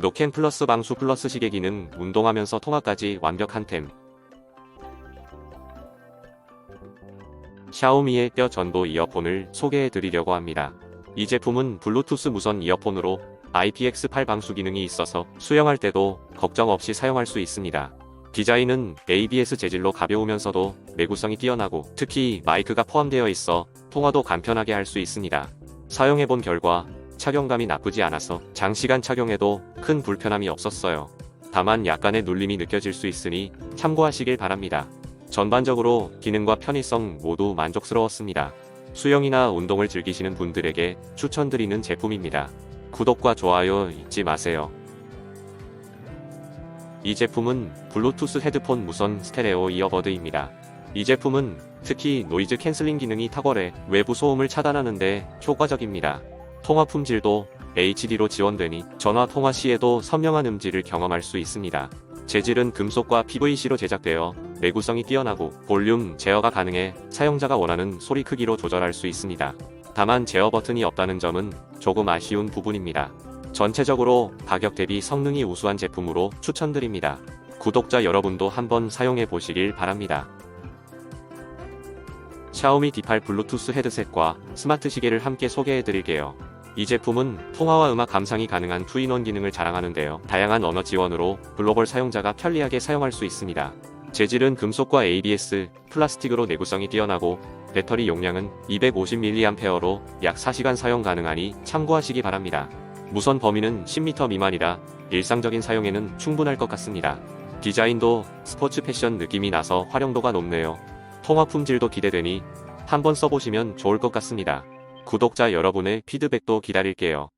노캔 플러스 방수 플러스 시계 기능, 운동하면서 통화까지 완벽한 템. 샤오미의 뼈 전도 이어폰을 소개해 드리려고 합니다. 이 제품은 블루투스 무선 이어폰으로 IPX8 방수 기능이 있어서 수영할 때도 걱정 없이 사용할 수 있습니다. 디자인은 ABS 재질로 가벼우면서도 내구성이 뛰어나고 특히 마이크가 포함되어 있어 통화도 간편하게 할 수 있습니다. 사용해본 결과 착용감이 나쁘지 않아서 장시간 착용해도 큰 불편함이 없었어요. 다만 약간의 눌림이 느껴질 수 있으니 참고하시길 바랍니다. 전반적으로 기능과 편의성 모두 만족스러웠습니다. 수영이나 운동을 즐기시는 분들에게 추천드리는 제품입니다. 구독과 좋아요 잊지 마세요. 이 제품은 블루투스 헤드폰 무선 스테레오 이어버드입니다. 이 제품은 특히 노이즈 캔슬링 기능이 탁월해 외부 소음을 차단하는데 효과적입니다. 통화 품질도 HD로 지원되니 전화 통화 시에도 선명한 음질을 경험할 수 있습니다. 재질은 금속과 PVC로 제작되어 내구성이 뛰어나고 볼륨 제어가 가능해 사용자가 원하는 소리 크기로 조절할 수 있습니다. 다만 제어 버튼이 없다는 점은 조금 아쉬운 부분입니다. 전체적으로 가격 대비 성능이 우수한 제품으로 추천드립니다. 구독자 여러분도 한번 사용해 보시길 바랍니다. 샤오미 D8 블루투스 헤드셋과 스마트 시계를 함께 소개해 드릴게요. 이 제품은 통화와 음악 감상이 가능한 투인원 기능을 자랑하는데요. 다양한 언어 지원으로 글로벌 사용자가 편리하게 사용할 수 있습니다. 재질은 금속과 ABS, 플라스틱으로 내구성이 뛰어나고 배터리 용량은 250mAh로 약 4시간 사용 가능하니 참고하시기 바랍니다. 무선 범위는 10m 미만이라 일상적인 사용에는 충분할 것 같습니다. 디자인도 스포츠 패션 느낌이 나서 활용도가 높네요. 통화 품질도 기대되니 한번 써보시면 좋을 것 같습니다. 구독자 여러분의 피드백도 기다릴게요.